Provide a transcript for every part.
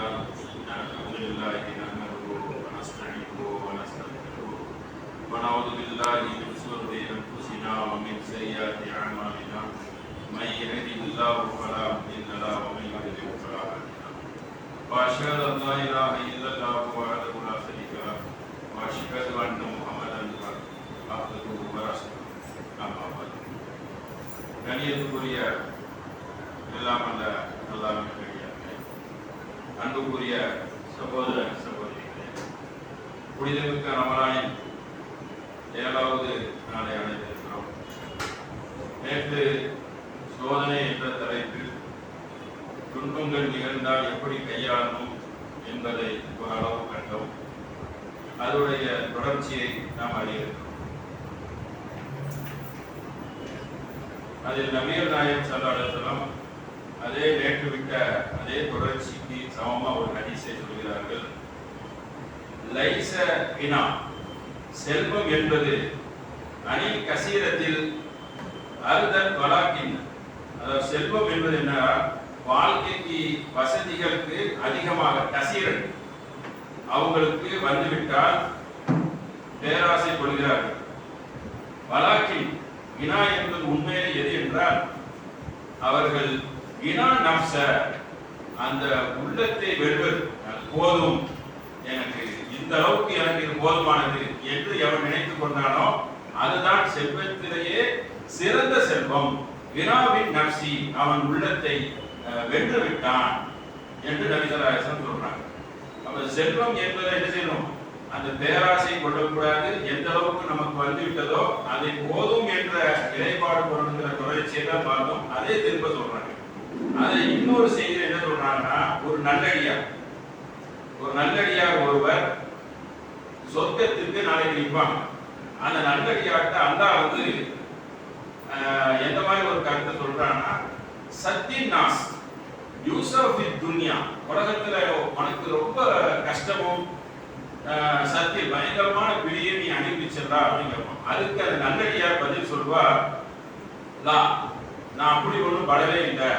الله الحمد لله نحمده ونستعينه ونستغفره ونعوذ بالله من شرور انفسنا ومن سيئات اعمالنا من يهده الله فلا مضل له ومن يضلل فلا هادي له واشهد ان لا اله الا الله وحده لا شريك له واشهد ان محمدا عبده ورسوله اما بعد கணியத்துக்குரிய எல்லாம் அல்ல அல்லாஹ் கடியார்களே அன்புக்குரிய சகோதர சகோதரிகளே புனிதமிக்க ரமலானின் ஏழாவது நாளை அடைந்திருக்கிறோம். நேற்று சோதனை என்ற தலைப்பில் துன்பங்கள் நிகழ்ந்தால் எப்படி கையாளணும் என்பதை ஓரளவு கண்டோம். அதனுடைய தொடர்ச்சியை நாம் அறியிருக்கிறோம் அதில் நவீர் நாயகம் சல்லாஹம் அதே நேற்று விட்ட அதே தொடர்ச்சி சமமாக ஒரு ஹதீஸை சொல்கிறார்கள். லைச வினா செல்வம் என்பது அணில் கசீரத்தில் அருதன் வலாக்கின். அதாவது செல்வம் என்பது என்ன வாழ்க்கைக்கு வசதிகளுக்கு அதிகமாக கசீரன். அவங்களுக்கு வந்துவிட்டால் பேராசை கொள்கிறார்கள் வலாக்கின் வினா என்பது உண்மையிலே எது என்றால் அவர்கள் வினா நப்ச அந்த உள்ளத்தை வெல்வது போதும். எனக்கு இந்த அளவுக்கு எனக்கு இது போதுமானது என்று எவன் நினைத்துக் கொண்டானோ அதுதான் செல்வத்திலேயே சிறந்த செல்வம். வினாவின் நப்சி அவன் உள்ளத்தை அஹ், வென்று விட்டான் என்று நபிசராசன் சொல்றாங்க. அப்ப செல்வம் என்பதை என்ன செய்யணும்? அந்த பேராசை கொள்ளக்கூடாது. எந்த அளவுக்கு நமக்கு வந்து விட்டதோ அதை போதும் என்ற நிலைப்பாடு கொண்டிருக்கிற தொடர்ச்சியை தான் பார்த்தோம் அதே திரும்ப சொல்றாங்க. அதை இன்னொரு செய்தி என்ன சொல்றாங்கன்னா ஒரு நல்லடியார் ஒரு நல்லடியார் ஒருவர் சொர்க்கத்திற்கு நாளைக்கு நிற்பாங்க. அந்த நல்லடியார்ட்ட அல்லா வந்து எந்த மாதிரி ஒரு கருத்தை சொல்றான்னா சத்தின் நாஸ் யூசப் துன்யா. உலகத்துல உனக்கு ரொம்ப கஷ்டமும் ஆஹ் சத்திய பயங்கரமான பிடியை நீ அனுப்பிச்சிடா அப்படின்னு அதுக்கு அந்த நல்லடியார் பதில் சொல்வா லா நான் அப்படி ஒன்றும் படவே இல்லை.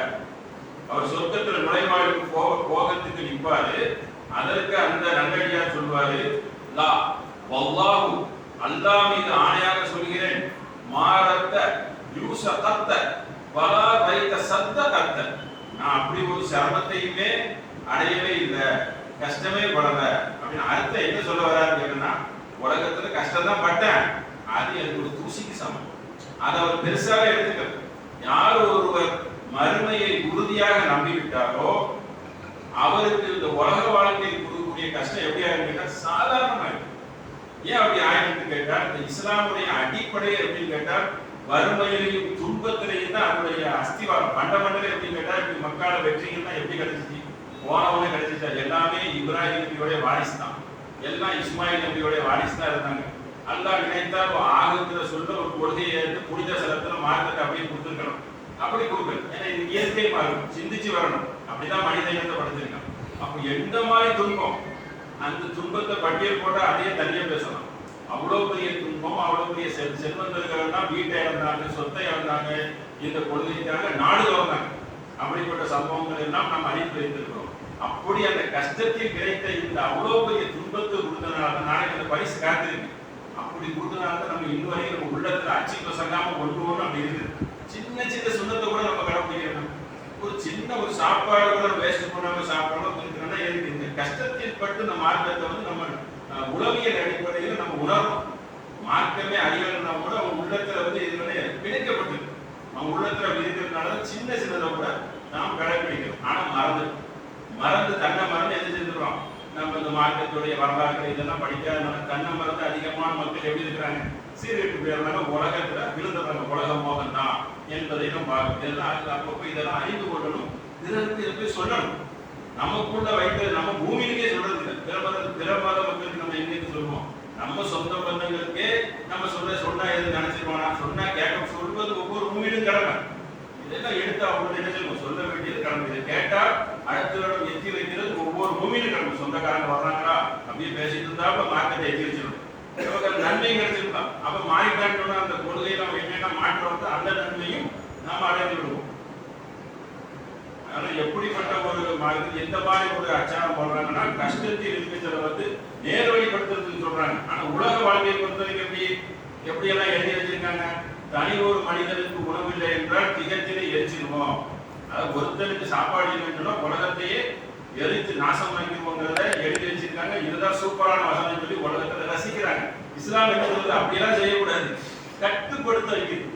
அவர் சொர்க்கத்தில் நுழைவாயிலுக்கு போக போகத்துக்கு நிற்பாரு. அதற்கு அந்த நல்லடியார் சொல்வாரு லா வல்லாஹு அல்லாஹ் மீது ஆணையாக சொல்கிறேன். மாரத்த யூச தத்த பலா ரைத்த சத்த கத்த நான் அப்படி ஒரு சிரமத்தையுமே அடையவே இல்லை கஷ்டமே படல. அப்படின்னு அர்த்தம் என்ன சொல்ல வராரு கேட்டா உலகத்துல கஷ்டம் தான் பட்டேன். அது எனக்கு ஒரு தூசிக்கு சமம். அதை அவர் பெருசாக எடுத்துக்கிறது யார் ஒருவர் மறுமையை உறுதியாக நம்பிவிட்டாரோ அவருக்கு இந்த உலக வாழ்க்கையில் கொடுக்கக்கூடிய கஷ்டம் எப்படி ஆகும் சாதாரணமாக ஏன் அப்படி ஆயிட்டு கேட்டால் இந்த இஸ்லாமுடைய அடிப்படை அப்படின்னு கேட்டால் வறுமையிலையும் துன்பத்திலையும் தான் அதனுடைய அஸ்திவாரம். பண்டமண்டலே எப்படி கேட்டா இப்படி மக்கால வெற்றிகள் தான் எப்படி கிடைச்சிச்சு? போனவனே கிடைச்சிச்சா? எல்லாமே இப்ராஹிம் நபியோடைய வாரிசு தான். எல்லாம் இஸ்மாயில் நபியோடைய வாரிசு தான் இருந்தாங்க. அல்லாஹ் நினைத்தால் ஆகுங்கிற சொல்ல ஒரு கொள்கையை எடுத்து புனித சலத்துல மார்க்கத்தை அப்படியே கொடுத்துருக்கணும். அப்படி கொடுங்கள் ஏன்னா இது இயற்கை மாறும் சிந்திச்சு வரணும். அப்படிதான் மனித இனத்தை படைச்சிருக்கான் அப்போ எந்த மாதிரி துன்பம்? அந்த துன்பத்தை பட்டியல் போட்டா அதையே தனியாக பேசலாம். அவ்வளவு பெரிய துன்பம் அவ்வளவு பெரிய செல் செல்வந்தர்கள்னா வீட்டை இழந்தாங்க சொத்தை இழந்தாங்க இந்த கொள்கைக்காக நாடு இழந்தாங்க அப்படிப்பட்ட சம்பவங்கள் எல்லாம் நம்ம அறிந்து வைத்திருக்கிறோம் அப்படி அந்த கஷ்டத்தில் கிடைத்த இந்த அவ்வளவு பெரிய துன்பத்தை கொடுத்தனால நாளைக்கு அந்த பரிசு காத்திருக்கு. அப்படி கொடுத்தனால தான் நம்ம இன்னும் வரைக்கும் நம்ம உள்ளத்தில் அச்சு பசங்காமல் கொண்டு போகணும் அப்படி இருக்குது. சின்ன சின்ன சுண்ணத்தை கூட நம்ம கடைபிடிக்கணும் ஒரு சின்ன ஒரு சாப்பாடு கூட வேஸ்ட் பண்ணாம சாப்பிடணும் கொஞ்சம் எதுக்கு இந்த கஷ்டத்தில் பட்டு இந்த மார்க்கத்தை வந்து நம்ம உளவியல் அடிப்படையில் நம்ம உணரணும். மார்க்கமே அறியலைன்னா கூட அவன் உள்ளத்துல வந்து இதுல பிணைக்கப்பட்டிருக்கு. அவன் உள்ளத்துல இருக்கிறதுனால சின்ன சின்னதை கூட நாம் கடைபிடிக்கிறோம் ஆனா மறந்து மறந்து தன்னை மறந்து எது செஞ்சிடறோம் நம்ம இந்த மார்க்கத்துடைய வரலாறு இதெல்லாம் படிக்காதனால தன்னை மறந்து அதிகமான மக்கள் எப்படி இருக்கிறாங்க? சீரழிப்பு போயிருந்தாங்க உலகத்துல விழுந்துடுறாங்க உலக மோகம் தான் என்பதை நம்ம இதெல்லாம் அப்பப்போ இதெல்லாம் அறிந்து கொள்ளணும். இதற்கு இதை போய் சொல்லணும்? நமக்குள்ள வைத்தது நம்ம பூமியிலேயே சொல்றது இல்லை பிற மத பிற மத மக்களுக்கு நம்ம எங்கேயும் சொல்லுவோம்? நம்ம சொந்த பந்தங்களுக்கே நம்ம சொல்ல சொன்னா எது நினைச்சிருவானா சொன்னா கேட்க சொல்வது ஒவ்வொரு பூமியிலும் கடமை இதெல்லாம் எடுத்து அவங்க என்ன சொல்ல வேண்டியது கடமை. இதை கேட்டா அடுத்த இடம் எத்தி வைக்கிறது ஒவ்வொரு பூமியிலும் கடமை. சொந்தக்காரங்க வர்றாங்களா? அப்படியே பேசிட்டு இருந்தா அப்ப எத்தி வச்சிடும் நன்மை கிடைச்சிருக்கலாம் அப்ப மாறிட்டாங்கன்னா அந்த கொள்கையை நம்ம என்னென்ன மாற்றம் அந்த நன்மையும் நாம் அடைந்து விடுவோம். அதனால எப்படிப்பட்ட ஒரு கஷ்டமாகுது எந்த மாதிரி ஒரு அச்சாரம் போடுறாங்கன்னா கஷ்டத்தில் இருக்கிறத வந்து நேர்வழிப்படுத்துறதுன்னு சொல்றாங்க. ஆனா உலக வாழ்க்கையை பொறுத்தவரைக்கும் எப்படி? எப்படி எல்லாம் எழுதி வச்சிருக்காங்க? தனி ஒரு மனிதனுக்கு உணவு இல்லை என்றால் திகத்திலே எரிச்சிருவோம் அதாவது ஒருத்தருக்கு சாப்பாடு இல்லைன்னா உலகத்தையே எரித்து நாசம் வாங்கிடுவோங்கிறத எழுதி வச்சிருக்காங்க. இதுதான் சூப்பரான வசனம் சொல்லி உலகத்தை ரசிக்கிறாங்க. இஸ்லாம் என்ன அப்படியெல்லாம் செய்யக்கூடாது. கட்டுப்படுத்த வைக்கிறது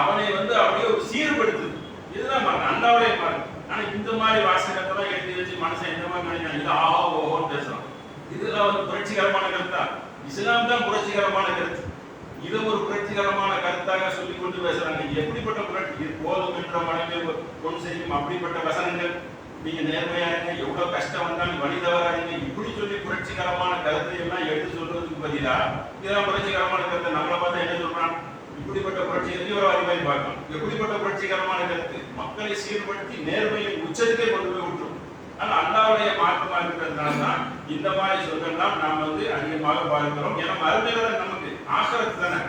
அவனை வந்து அப்படியே ஒரு சீர்படுத்துது. இதுதான் பாருங்க அல்லாவுடைய பாருங்க. ஆனா இந்த மாதிரி வாசகத்தெல்லாம் எழுதி வச்சு மனுஷன் இந்த மாதிரி நினைக்கிறாங்க? இது ஆஹா ஓஹோன்னு பேசுறான். இதெல்லாம் வந்து புரட்சிகரமான கருத்தா? இஸ்லாம் தான் புரட்சிகரமான கருத்து. இது ஒரு புரட்சிகரமான கருத்தாக சொல்லிக் கொண்டு பேசுறாங்க. எப்படிப்பட்ட புரட்சி? போதும் என்ற மனமே கொண்டு செய்யும் அப்படிப்பட்ட வசனங்கள். நீங்க நேர்மையா இருங்க. எவ்வளவு கஷ்டம் வந்தாலும் வழிதவராங்க இப்படி சொல்லி புரட்சிகரமான கருத்தை எல்லாம் எடுத்து சொல்றதுக்கு பதிலா இதெல்லாம் புரட்சிகரமான கருத்தை நம்மளை பார்த்தா என்ன சொல்றான்? இப்படிப்பட்ட புரட்சி தீவிரவாதி மாதிரி பார்க்கணும்? எப்படிப்பட்ட புரட்சிகரமான கருத்து? மக்களை சீர்படுத்தி நேர்மையை உச்சத்துக்கே கொண்டு போய் விட்டுரும். ஆனா அல்லாவுடைய மாற்றமாக இருக்கிறதுனால தான் இந்த மாதிரி சொல்லலாம் நாம் வந்து அதிகமாக பார்க்கிறோம். ஏன்னா மறுமையில நமக்கு ஆசிரத்து தானே.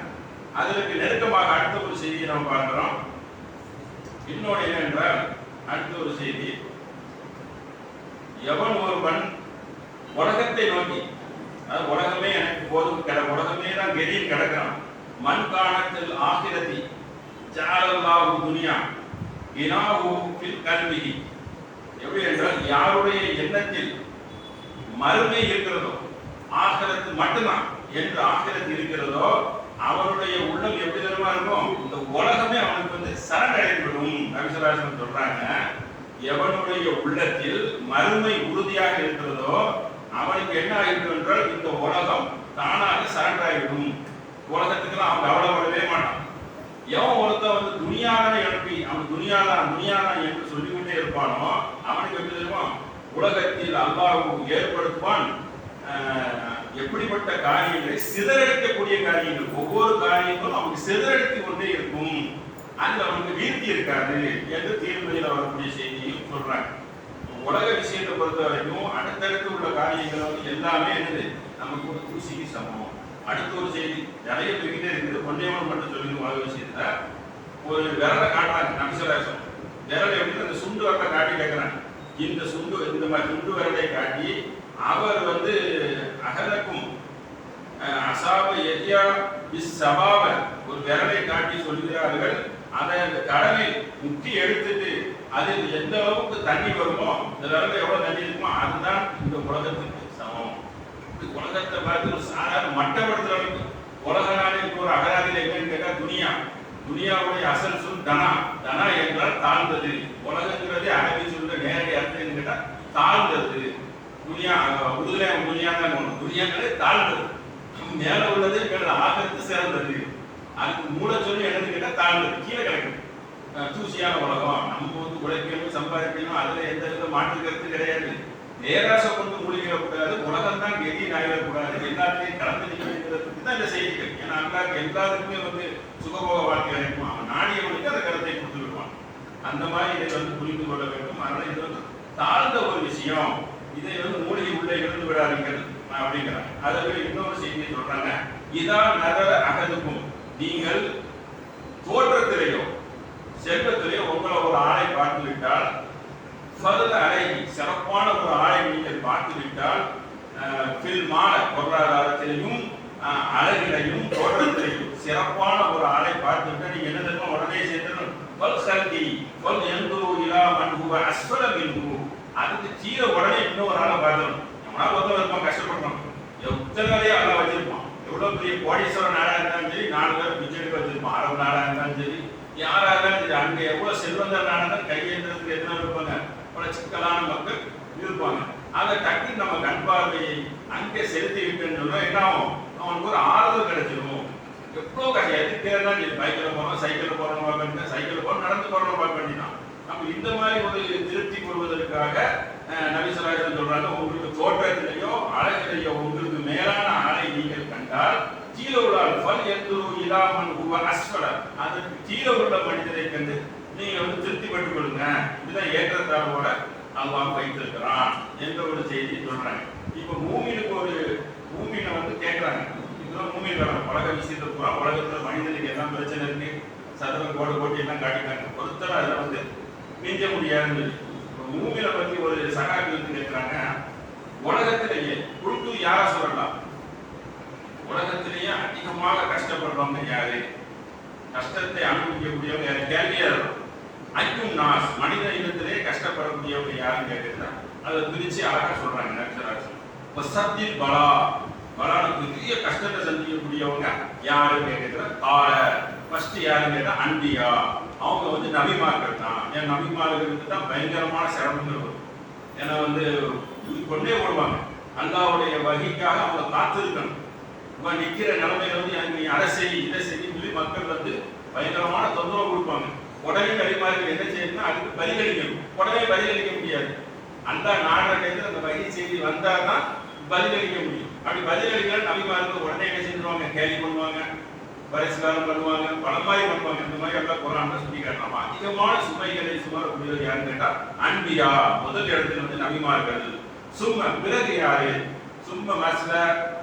அதற்கு நெருக்கமாக அடுத்த ஒரு செய்தியை நாம் பார்க்கிறோம். இன்னொன்று என்னென்றால் அடுத்த ஒரு செய்தி. எவன் ஒருவன் உலகத்தை நோக்கி அதாவது உலகமே எனக்கு போதும் கிட உலகமே தான் கெதியில் கிடக்கிறான். மண் காணத்தில் ஆகிரதி ஜாலல்லாஹு துனியா இனாஹு ஃபில் கல்விஹி எப்படி என்றால் யாருடைய எண்ணத்தில் மறுமை இருக்கிறதோ ஆகிரத்து மட்டும்தான் என்று ஆகிரத்து இருக்கிறதோ அவனுடைய உள்ளம் எப்படி தருமா இருக்கும்? இந்த உலகமே அவனுக்கு வந்து சரணடைந்துவிடும். ரவிசராசன் சொல்றாங்க எவனுடைய உள்ளத்தில் மறுமை உறுதியாக இருக்கிறதோ அவனுக்கு என்ன ஆகிடும் என்றால் இந்த உலகம் தானாக சரண்டாகிவிடும் ஆகிடும் உலகத்துக்கெல்லாம் அவன் கவலைப்படவே மாட்டான். எவன் ஒருத்தன் வந்து துணியாதான் எழுப்பி அவன் துணியாதான் துணியாதான் என்று சொல்லிக்கொண்டே இருப்பானோ உலகத்தில் அல்லாஹ் ஏற்படுத்துவான். ஆஹ், எப்படிப்பட்ட காரியங்களை சிதறடிக்கக்கூடிய காரியங்கள் ஒவ்வொரு காரியங்களும் அவனுக்கு சிதறடித்து கொண்டே இருக்கும். அதுல அவனுக்கு வீழ்த்தி இருக்காது என்று தீர்மையில் வரக்கூடிய செய்தியும் சொல்றாங்க. உலக விஷயத்தை பொறுத்த வரைக்கும் அடுத்தடுத்து உள்ள காரியங்கள் வந்து எல்லாமே என்னது? நமக்கு ஒரு தூசிக்கு சமம். அடுத்த ஒரு செய்தி நிறைய போய்கிட்டே இருக்குது. பொன்னியம்மன் மட்டும் சொல்லி உலக விஷயத்துல ஒரு விரலை காட்டுறாங்க நபிசராசம் விரலை எப்படி அந்த சுண்டு வரத்தை காட்டி கேட்கிறாங்க இந்த சுண்டு இந்த மாதிரி சுண்டு விரலை காட்டி அவர் வந்து அகலக்கும் அசாப எரியா இஸ் சபாவ ஒரு விரலை காட்டி சொல்கிறார்கள். அதை அந்த கடலில் முக்கி எடுத்துட்டு அதில் எந்த அளவுக்கு தண்ணி வருமோ இந்த விரலில் எவ்வளவு தண்ணி இருக்குமோ அதுதான் இந்த உலகத்துக்கு சமம். இது உலகத்தை பார்த்து ஒரு சாதாரண மட்டப்படுத்துற அளவுக்கு உலக நாளில் ஒரு அகராதியில் என்னன்னு கேட்டால் துணியா துனியாவுடைய அசல் சொல் தனா. தனா என்றால் தாழ்ந்தது. உலகங்கிறதே அரபி சொல்ற நேரடி அர்த்தம் கேட்டா தாழ்ந்தது. துனியா உருதுல துனியா தான் ஒண்ணு. துனியாங்கிறதே தாழ்ந்தது. மேல உள்ளது மேல ஆகத்து சிறந்தது. அதுக்கு மூல சொல்லி என்னது கேட்டா தாழ்ந்தது. கீழே கிடைக்கும். தூசியான உலகம். நம்ம வந்து உழைக்கணும் சம்பாதிக்கணும் அதுல எந்த வித மாற்று கருத்து கிடையாது. நேராச கொண்டு மூழ்கிடக்கூடாது உலகம் தான் கெதி நாயிடக்கூடாது எல்லாத்தையும் கலந்து நிற்கிறதுக்கு தான் இந்த செய்திகள். ஏன்னா அல்லாக்கு எல்லாருக்குமே வந்து சுகபோக வாழ்க்கை அழைக்கும் அவன் நாடியவனுக்கு அந்த கருத்தை கொடுத்து விடுவான் அந்த மாதிரி இதை வந்து புரிந்து கொள்ள வேண்டும். அதனால இது வந்து தாழ்ந்த ஒரு விஷயம். இதை வந்து மூலிகை உள்ளே இருந்து விடாதீர்கள் அப்படிங்கிறான் அதை விட இன்னொரு செய்தியை சொல்றாங்க. இதான் நகர அகதுக்கும். நீங்கள் தோற்றத்திலேயோ செல்வத்திலேயோ உங்களை ஒரு ஆளை பார்த்து விட்டால் ஃபதுல அழகி சிறப்பான ஒரு ஆளை நீங்கள் பார்த்து விட்டால் அஹ், பொருளாதாரத்திலையும் அழகிலையும் தோற்றத்திலையும் சிறப்பான ஒரு ஆளை பார்த்து நீ நீங்க என்ன தெரியுமா உடனே சேர்த்தணும் வல் சல்கி வல் எந்துரு இலா மன்ஹுவ அஸ்வல மின்ஹு அதுக்கு கீழே உடனே இன்னொரு ஆளை பார்க்கணும் நம்மளால ஒருத்தர் இருப்பான் கஷ்டப்படணும் எத்தனையே வேலையை வச்சிருப்பான்? எவ்வளவு பெரிய கோடீஸ்வரர் நாடா இருந்தாலும் சரி நாலு பேர் பிச்சை வச்சிருப்பான் அரபு நாடா இருந்தாலும் சரி. யாரா இருந்தாலும் சரி அங்க எவ்வளவு செல்வந்தர் நாடா இருந்தாலும் கையேந்திரத்துக்கு எத்தனை இருப்பாங்க? பல சிக்கலான மக்கள் இருப்பாங்க. அதை டக்கு நம்ம கண் பார்வையை அங்கே செலுத்தி விட்டுன்னு சொன்னா என்ன ஆகும்? அவனுக்கு ஒரு ஆறுதல் கிடைச்சிடும் எவ்வளோ கஷ்டம் எதுக்கே தான் சரி பைக்கில் போகணும் சைக்கிளில் போறோம் பார்க்க சைக்கிள் சைக்கிளில் நடந்து போறோம் பார்க்க வேண்டியதான் நம்ம இந்த மாதிரி ஒரு திருப்தி கொள்வதற்காக நவீசராஜன் சொல்கிறாங்க சொல்றாங்க உங்களுக்கு தோற்றத்திலேயோ அழகிலேயோ உங்களுக்கு மேலான ஆளை நீங்கள் கண்டால் கீழே உள்ள பல் எந்துரு இலாமன் உவ அஸ்வல அதற்கு கீழே உள்ள மனிதரை கண்டு நீங்க வந்து திருப்தி பட்டுக் கொள்ளுங்க. இதுதான் ஏற்றத்தாழ்வோட அல்லாஹ் வைத்திருக்கிறான் என்ற ஒரு செய்தி சொல்றாங்க. இப்ப மூமினுக்கு ஒரு மூமினை வந்து கேட்குறாங்க இதெல்லாம் மூவி வேணும் உலக மனிதனுக்கு எல்லாம் பிரச்சனை இருக்கு? சதுர கோடு எல்லாம் காட்டிட்டாங்க? ஒருத்தர் அதில் வந்து நீங்க முடியாதுன்னு மூவியில பற்றி ஒரு சகாக்கள் கேட்கிறாங்க உலகத்திலேயே குழுக்கு சொல்லலாம்? உலகத்திலேயே அதிகமாக கஷ்டப்படுறவங்க யாரு? கஷ்டத்தை அனுபவிக்கக்கூடியவங்க யாரு? கேள்வியா இருக்கும் ஐக்கும் நாஸ் மனித இனத்திலே கஷ்டப்படக்கூடியவங்க யாருன்னு கேட்கிறாங்க அதை பிரிச்சு அழகா சொல்றாங்க நட்சராசி சத்தியில் பலா. வரலாறு பெரிய கஷ்டத்தை சந்திக்கக்கூடியவங்க யாருன்னு கேட்குற கால ஃபர்ஸ்ட் யாருன்னு கேட்டால் அன்பியா அவங்க வந்து நபிமார்கள் தான் ஏன் நபிமார்களுக்கு தான் பயங்கரமான சிரமங்கள் வரும். ஏன்னா வந்து கொண்டே போடுவாங்க அல்லாவுடைய வகைக்காக அவங்க காத்திருக்கணும். இப்போ நிற்கிற நிலைமையில வந்து எனக்கு நீ அதை செய் இதை செய்யும் சொல்லி மக்கள் வந்து பயங்கரமான தொந்தரவு கொடுப்பாங்க. உடனே கரிமார்கள் என்ன செய்யணும்னா அதுக்கு பதிலளிக்கணும் உடனே பதிலளிக்க முடியாது. அந்த நாடுற கையில் அந்த வகை செய்தி வந்தால் தான் பதிலளிக்க முடியும். அப்படி பதிலளிக்கிற நபிமார்கள் உடனே என்ன செஞ்சிருவாங்க? கேள்வி பண்ணுவாங்க பரிசுகாரம் பண்ணுவாங்க பல மாதிரி பண்ணுவாங்க இந்த மாதிரி எல்லாம் குரான் சொல்லி காட்டலாம் அதிகமான சுமைகளை சுமரக்கூடியவர் யாருன்னு கேட்டா அன்பியா. முதல் இடத்துல வந்து நபிமார்கள் சும்ம பிறகு யாரு? சும்ம மஸ்ல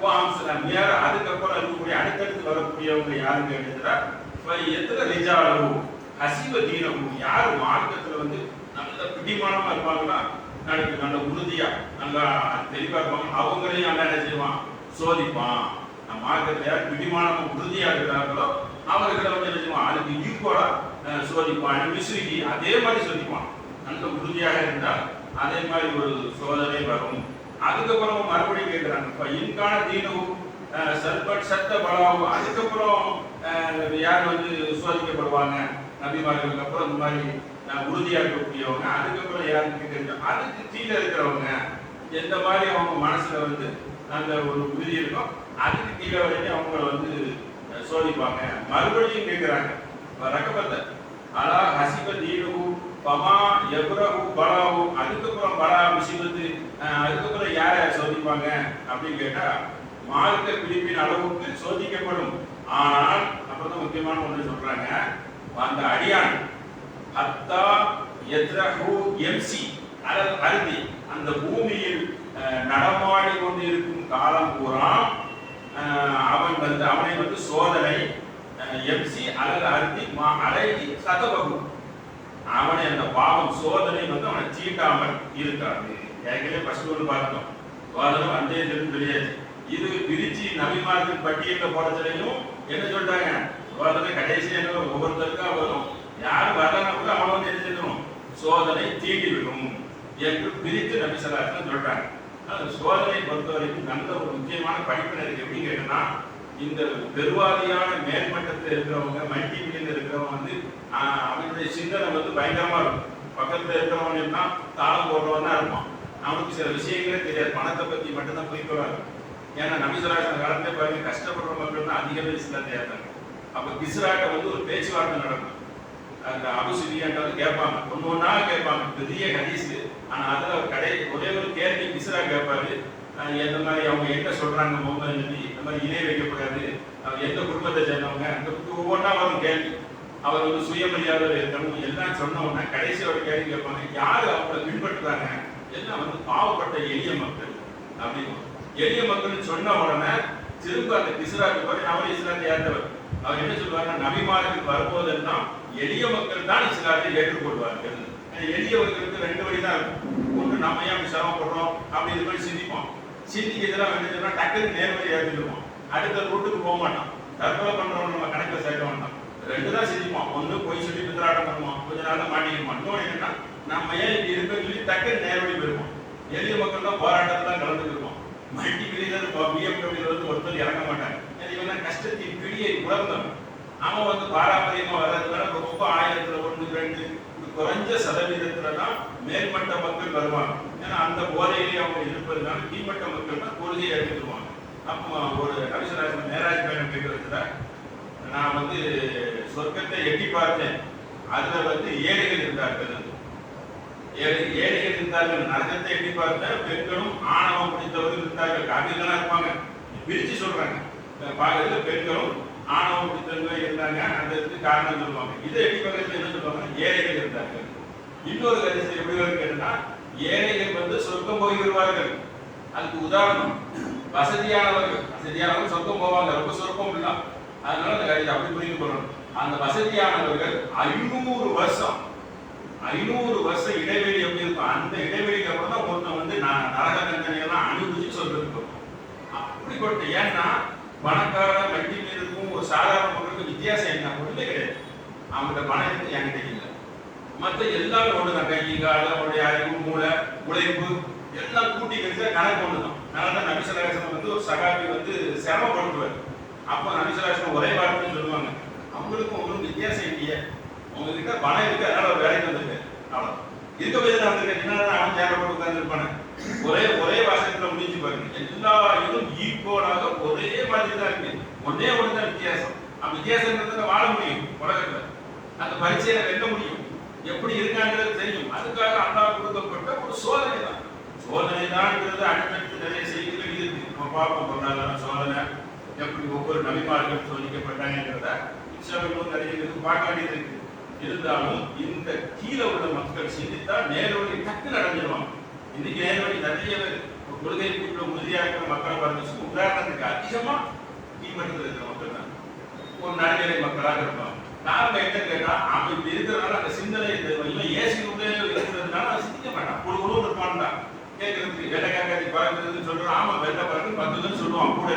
வாம்சல மேல அதுக்கப்புறம் இருக்கக்கூடிய அடுத்தடுத்து வரக்கூடியவங்க யாருன்னு கேட்டதுல எத்தனை ரிஜாலு அசிவ தீனமும் யார் மார்க்கத்துல வந்து நல்ல பிடிமானமா இருப்பாங்கன்னா நாளைக்கு நல்ல உறுதியா நல்லா தெளிவா இருப்பாங்க. அவங்களையும் நல்லா என்ன செய்வான்? சோதிப்பான். நம்ம மார்க்கத்துல யார் உறுதியா இருக்கிறார்களோ அவர்களை வந்து என்ன செய்வான்? அதுக்கு ஈக்குவலா சோதிப்பான். மிஸ்ரிக்கு அதே மாதிரி சோதிப்பான். நல்ல உறுதியாக இருந்தால் அதே மாதிரி ஒரு சோதனை வரும். அதுக்கப்புறம் மறுபடியும் கேட்கிறாங்க இப்ப இன்கான தீனவும் சல்பட் சத்த பலாவும் அதுக்கப்புறம் அஹ், யார் வந்து சோதிக்கப்படுவாங்க? நபிமார்களுக்கு அப்புறம் இந்த மாதிரி நான் உறுதியா இருக்கக்கூடியவங்க அதுக்கப்புறம் யாருக்கு அதுக்கு கீழே இருக்கிறவங்க எந்த மாதிரி அவங்க மனசுல வந்து அந்த ஒரு உறுதி இருக்கும் அதுக்கு கீழே வரைக்கும் அவங்கள வந்து சோதிப்பாங்க. மறுபடியும் கேட்கிறாங்க ரகபத்தை அலா ஹசிப தீனு பமா எப்ரஹு பலாவு அதுக்கப்புறம் பலா முசிபத்து அதுக்கப்புறம் யாரை சோதிப்பாங்க அப்படின்னு கேட்டா மார்க்க பிரிப்பின் அளவுக்கு சோதிக்கப்படும். ஆனால் அப்பதான் முக்கியமான ஒன்று சொல்றாங்க. அந்த அடியான் ஹத்தா எத்ரஹு எம்சி. அலல் அருதி அந்த பூமியில் அஹ், நடமாடி கொண்டு இருக்கும் காலம் பூரா அஹ், அவன் வந்து அவனை வந்து சோதனை எம்சி அலல் அருதி மா அலைதி சதவகு அவனை அந்த பாவம் சோதனை வந்து அவனை தீட்டாமல் இருக்காது. ஏற்கனவே ஃபர்ஸ்ட் ஒன்று பார்த்தோம். சோதனை அந்த தெரிஞ்சு தெரியாது இது பிரிச்சு நபிமார்க்கின் பட்டியலில் போடத்துலையும் என்ன சொல்றாங்க சோதனை கடைசியாக ஒவ்வொருத்தருக்கும் வரும். யார் வரலன்னா கூட அவன் வந்து என்ன செஞ்சிடும் சோதனை தீட்டி விடும் என்று பிரித்து நபி சொல்லாருன்னு சொல்றாங்க. அந்த சோதனை பொறுத்த வரைக்கும் நல்ல ஒரு முக்கியமான படிப்பினை இருக்கு எப்படி கேட்டோம்னா இந்த பெருவாதியான மேல்மட்டத்தில் இருக்கிறவங்க மல்டி மில்லியன் இருக்கிறவங்க வந்து அவனுடைய சிந்தனை வந்து பயங்கரமா இருக்கும். பக்கத்துல இருக்கிறவங்க எல்லாம் தாளம் போடுறவன் தான் இருப்பான். அவனுக்கு சில விஷயங்களே தெரியாது. பணத்தை பத்தி மட்டும்தான் குறிப்பவா இருக்கும் ஏன்னா நபிசராசன காலத்திலே பாருங்க கஷ்டப்படுற மக்கள் தான் அதிக பேர் இஸ்லாத்தை அப்ப கிஸ்ராட்ட வந்து ஒரு பேச்சுவார்த்தை நடக்கும். அந்த அபுசுபியான்றது கேட்பாங்க. ஒன்று ஒன்றா கேட்பாங்க. பெரிய ஹதீஸ். ஆனா அதுல கடை ஒரே ஒரு கேள்வி மிஸ்ரா கேட்பாரு. எந்த மாதிரி அவங்க என்ன சொல்றாங்க முகமது நபி? இந்த மாதிரி இணை வைக்கக்கூடாது அவர் எந்த குடும்பத்தை சேர்ந்தவங்க? அந்த ஒவ்வொன்றா வரும் கேள்வி. அவர் வந்து சுயமரியாதை இருக்கணும் எல்லாம் சொன்ன உடனே கடைசி ஒரு கேள்வி கேட்பாங்க. யாரு அவங்களை பின்பற்றுறாங்க? எல்லாம் வந்து பாவப்பட்ட எளிய மக்கள் அப்படின்னு. எளிய மக்கள் சொன்ன உடனே திரும்ப அந்த கிஸ்ராக்கு போய் அவர் இஸ்லாத்தை ஏற்றவர் அவர் என்ன சொல்லுவாருன்னா நபிமாருக்கு வரும்போதெல்லாம் எளிய மக்கள் தான் இஸ்லாத்தை ஏற்றுக்கொள்வார்கள். எளியவர்களுக்கு ரெண்டு வழி தான் இருக்கும். ஒன்று நம்ம ஏன் அப்படி சிரமப்படுறோம்? அப்படி இது மாதிரி சிந்திப்போம். சிந்திக்க இதெல்லாம் சொன்னா டக்குன்னு நேர்மறை ஏற்றுக்குவோம் அடுத்த ரூட்டுக்கு போக மாட்டோம். தற்கொலை பண்றவங்க நம்ம கணக்கில் சேர்க்க மாட்டோம் ரெண்டு தான் சிந்திப்போம். ஒன்று போய் சொல்லி பித்தராட்டம் பண்ணுவோம். கொஞ்ச நாள் மாட்டிக்குவோம் இன்னொன்று என்னன்னா நம்ம ஏன் இப்படி இருக்குன்னு சொல்லி டக்குன்னு நேர்வழி போயிருவோம். எளிய மக்கள் தான் போராட்டத்தில் தான் கலந்துருக்கோம் மல்டி மில்லியனர் பிஎம்டபிள்யூ வந்து ஒருத்தர் இறங்க மாட்டாங்க இவங்க கஷ்டத்தின் பிடியை உணர்ந்தவன் அவன் வந்து பாரம்பரியமா வர்றதுனால ரொம்ப ஆயிரத்துல ஒன்று ரெண்டு குறைஞ்ச சதவீதத்துல தான் மேல்மட்ட மக்கள் வருவாங்க. ஏன்னா அந்த போதையிலேயே அவங்க இருப்பதுனால கீழ்மட்ட மக்கள் தான் கொள்கையை எடுத்துருவாங்க அப்போ ஒரு ரவிசராஜன் மேராஜ் பயணம் கேட்கறதுல நான் வந்து சொர்க்கத்தை எட்டி பார்த்தேன். அதுல வந்து ஏழைகள் இருந்தார்கள். ஏழை ஏழைகள் இருந்தார்கள். நரகத்தை எட்டி பார்த்தேன் பெண்களும் ஆணவம் பிடித்தவர்கள் இருந்தார்கள். காவிர்களா இருப்பாங்க. பிரிச்சு சொல்றாங்க. பெண்களும் ஆணவம் பிடித்தவங்க இருந்தாங்க அந்த இதுக்கு காரணம் சொல்லுவாங்க. இதை எட்டி பக்கத்தில் என்ன சொல்லுவாங்க ஏழைகள் இருந்தார்கள் இன்னொரு கருத்து எப்படி இருக்குன்னா ஏழைகள் வந்து சொர்க்கம் போய் வருவார்கள் அதுக்கு உதாரணம் வசதியானவர்கள். வசதியானவர்கள் சொர்க்கம் போவாங்க ரொம்ப சொர்க்கம் இல்லாம் அதனால அந்த கருத்தை அப்படி புரிந்து கொள்ளணும். அந்த வசதியானவர்கள் ஐநூறு வருஷம் ஐநூறு வருஷம் இடைவெளி எப்படி இருக்கும் அந்த இடைவெளிக்கு அப்புறம் தான் ஒருத்தன் வந்து நான் நரக தண்டனை அனுபவிச்சு சொல்லிருக்கோம் அப்படிப்பட்ட ஏன்னா பணக்கார மல்டி சாதாரண மக்களுக்கு வித்தியாசம் என்ன? ஒண்ணுமே கிடையாது. அவங்கள்ட்ட பணம் இருக்கு என்கிட்ட இல்லை. மற்ற எல்லாமே தான். கை கால அவருடைய அறிவு மூளை உழைப்பு எல்லாம் கூட்டி கழிச்சா கணக்கு ஒண்ணுதான் அதனால தான் நபிசலாசனம் வந்து ஒரு சகாபி வந்து சிரமப்படுத்துவார். அப்போ நபிசலாசனம் ஒரே வாழ்க்கைன்னு சொல்லுவாங்க அவங்களுக்கும் ஒன்றும் வித்தியாசம் இல்லையே. அவங்களுக்கு பணம் இருக்கு அதனால ஒரு வேலைக்கு வந்திருக்காரு. அவ்வளோ இருக்க போய் தான் வந்திருக்கேன் என்ன அவன் தேவைப்பட்டு உட்காந்துருப்பானே ஒரே ஒரே வசனத்துல முடிஞ்சு பாருங்க. எல்லா இதுவும் ஈக்குவலாக ஒரே மாதிரி தான் இருக்கு. ஒன்னே ஒன்று தான் வித்தியாசம். அந்த வித்தியாசங்கிறதுல வாழ முடியும் உலகத்துல. அந்த பரீட்சையில வெல்ல முடியும். எப்படி இருக்காங்கிறது தெரியும். அதுக்காக அண்ணா கொடுக்கப்பட்ட ஒரு சோதனை தான். சோதனை தான்ங்கிறது அடுத்தடுத்து நிறைய செய்திகள் இருக்கு நம்ம பார்ப்போம் பொருளாதார சோதனை. எப்படி ஒவ்வொரு நபிமார்கள் சோதிக்கப்பட்டாங்கிறத இஸ்லாமியும் நிறைய இருக்கு பார்க்க வேண்டியது இருக்கு இருந்தாலும் இந்த கீழே உள்ள மக்கள் சிந்தித்தால் நேரோடி டக்கு நடந்துருவாங்க இன்னைக்கு நேரடி நிறைய பேர் ஒரு உறுதியாக இருக்கிற மக்களை பாருங்க உதாரணத்துக்கு அதிகமா கீழ்மட்டத்தில் இருக்கிற மக்கள் தான். ஒரு நடுநிலை மக்களாக இருப்பாங்க. நாம என்ன கேட்டா அவன் இப்படி இருக்கிறதுனால அந்த சிந்தனை இல்லை ஏசி உண்மையில இருக்கிறதுனால அவன் சிந்திக்க மாட்டான் ஒரு உணவு இருப்பான் தான் கேட்கறதுக்கு வெள்ளை காக்காதி பறக்குதுன்னு சொல்றான் ஆமா வெள்ளை பறக்கு பத்துதுன்னு சொல்லுவான் கூட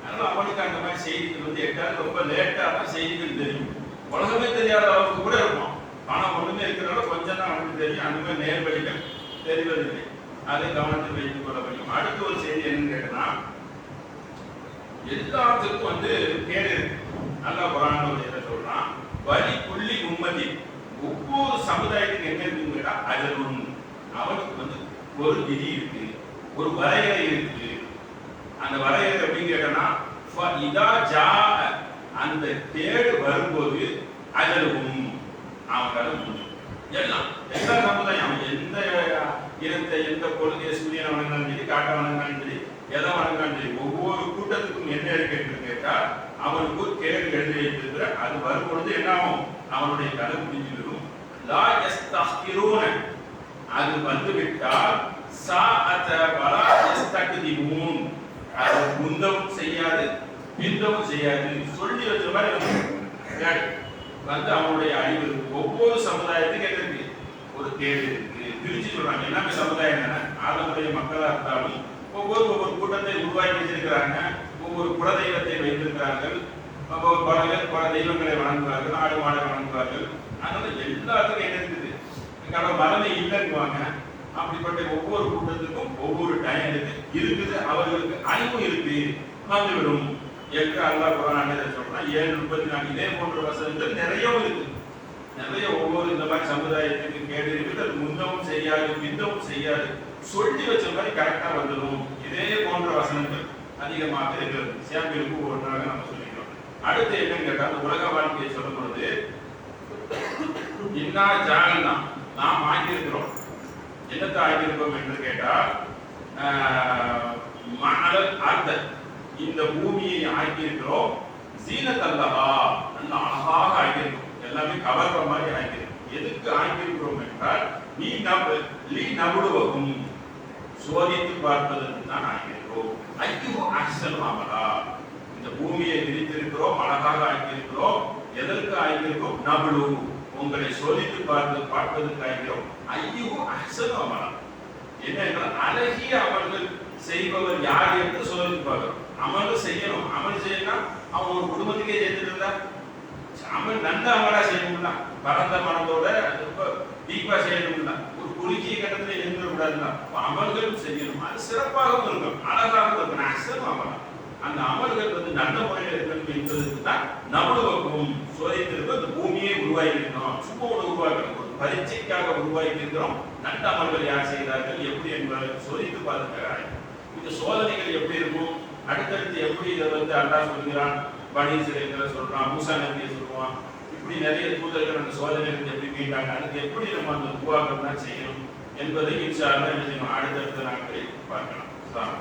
அதனால அவனுக்கு அந்த மாதிரி செய்திகள் வந்து எட்டாவது ரொம்ப லேட்டா தான் செய்திகள் தெரியும். உலகமே தெரியாத அளவுக்கு கூட இருப்பான் பணம் ஒண்ணுமே இருக்கிறனால கொஞ்சம் தான் அவனுக்கு தெரியும். அந்த மாதிரி நேர்வழிகள். தெரிவதில்லை. அதை கவனத்தில் வைத்துக் கொள்ள வேண்டும். அடுத்த ஒரு செய்தி என்னன்னு கேட்டனா எல்லாத்துக்கும் வந்து கேடு இருக்கு. நல்லா குரான் என்ன சொல்றான் வலி புள்ளி உம்மதி. ஒவ்வொரு சமுதாயத்துக்கு என்ன இருக்குன்னு கேட்டா அஜரும் அவனுக்கு வந்து ஒரு விதி இருக்கு ஒரு வரையறை இருக்கு. அந்த வரையறை அப்படின்னு கேட்டனா இதா ஜா அந்த தேடு வரும்போது அஜரும் அவங்களால முடியும் எல்லாம் எல்லா சமுதாயம் வைத்த எந்த இனத்தை கொள்கையை சூரியனை வணங்கினாலும் சரி காட்டை வணங்கினாலும் சரி எதை வணங்கினாலும் சரி ஒவ்வொரு கூட்டத்துக்கும் என்ன இருக்கு என்று கேட்டா அவனுக்கு ஒரு கேடு எழுதி வைத்திருக்கிற அது வரும்பொழுது என்ன ஆகும்? அவனுடைய கதை முடிஞ்சிடும். லா அது வந்து விட்டால் சா அத வலா யஸ்தக்திமூன் அது முந்தவும் செய்யாது பிந்தவும் செய்யாது. சொல்லி வச்ச மாதிரி வந்து அவனுடைய அறிவு ஒவ்வொரு சமுதாயத்துக்கு எதிர்க்கு ஒரு தேர்வு இருக்கு பிரிச்சு சொல்றாங்க எல்லாமே சமுதாயம் தானே ஆதமுடைய மக்களா இருந்தாலும் ஒவ்வொரு ஒவ்வொரு கூட்டத்தை உருவாக்கி வச்சிருக்கிறாங்க. ஒவ்வொரு குலதெய்வத்தை வைத்திருக்கிறார்கள். ஒவ்வொரு பல பல தெய்வங்களை வணங்குவார்கள் ஆடு மாடை வணங்குவார்கள். அதனால எல்லாத்துக்கும் என்ன இருக்குது? கடவுள் மதமே இல்லைங்குவாங்க. அப்படிப்பட்ட ஒவ்வொரு கூட்டத்துக்கும் ஒவ்வொரு டைம் இருக்கு. இருக்குது அவர்களுக்கு அறிவு இருக்கு. வந்துவிடும். என்று அல்லா குரான் சொல்றான். ஏழு முப்பத்தி நான்கு இதே போன்ற வசதிகள் நிறையவும் இருக்கு. நிறைய ஒவ்வொரு இந்த மாதிரி சமுதாயத்துக்கு கேடு இருக்குது அது முந்தவும் செய்யாது பிந்தவும் செய்யாது. சொல்லி வச்ச மாதிரி கரெக்டா வந்துடும் இதே போன்ற வசனங்கள் அதிகமாக இருக்கிறது. சாம்பிளுக்கு ஒன்றாக நம்ம சொல்லிக்கிறோம். அடுத்து என்னன்னு கேட்டால் உலக வாழ்க்கையை சொல்லும் பொழுது இன்னா ஜாகன்னா நாம் ஆகியிருக்கிறோம் என்னத்தை ஆகியிருக்கோம் என்று கேட்டால் ஆஹ், மணல் அர்த்த. இந்த பூமியை ஆக்கியிருக்கிறோம். சீனத்தல்லஹா நல்ல அழகாக ஆக்கியிருக்கிறோம். எல்லாமே கவர்ற மாதிரி ஆக்கியிருக்கிறோம் எதுக்கு ஆகியிருக்கிறோம் என்றால் நீ நப லீ நபுடுவகும் சோதித்து பார்ப்பதற்கு தான் ஆகியிருக்கிறோம். ஐயோ அக்சல் ஆகலா இந்த பூமியை விரித்திருக்கிறோம் அழகாக ஆக்கியிருக்கிறோம். எதற்கு ஆகியிருக்கிறோம் நபுடு உங்களை சோதித்து பார்த்து பார்ப்பதற்கு ஆகிறோம் ஐயோ அக்சல் அமலா என்ன என்றால் அழகிய அமல்கள் செய்பவர் யார் என்று சோதித்து பார்க்கிறோம். அமல் செய்யணும். அமல் செய்யணும் அவன் ஒரு குடும்பத்துக்கே சேர்த்துட்டு இருந்தா அமல் நல்ல அமலா செய்யணும்னா பரந்த மனதோட ரொம்ப டீப்பா செய்யணும்னா ஒரு குறுகிய கட்டத்தில் இருந்துடக்கூடாதுன்னா அப்ப அமல்கள் செய்யணும். அது சிறப்பாகவும் இருக்கும் அழகாகவும் இருக்கும். அசலும் அமலாம் அந்த அமல்கள் வந்து நல்ல முறையில் இருக்கணும் என்பதற்கு தான் நவலுவக்கும் சோதித்திருக்கும் இந்த பூமியை உருவாக்கி இருக்கிறோம் சும்மா உருவாக்கணும். ஒரு பரீட்சைக்காக உருவாக்கி இருக்கிறோம் நல்ல அமல்கள் யார் செய்கிறார்கள் எப்படி என்பதை சோதித்து பார்த்துக்கிறார்கள் இந்த சோதனைகள் எப்படி இருக்கும்? அடுத்தடுத்து எப்படி இதை வந்து அண்ணா சொல்கிறான்? பனி சிறைகளை சொல்றான் மூசா நபியை சொல்லுவான். இப்படி நிறைய தூதர்கள் அந்த சோதனைகள் எப்படி மீட்டாங்க அதுக்கு எப்படி நம்ம அந்த உருவாக்கம் தான் செய்யணும் என்பதை இன்ஷா அல்லாஹ் என்ன செய்யணும் அடுத்தடுத்த நாட்களில் பார்க்கலாம்.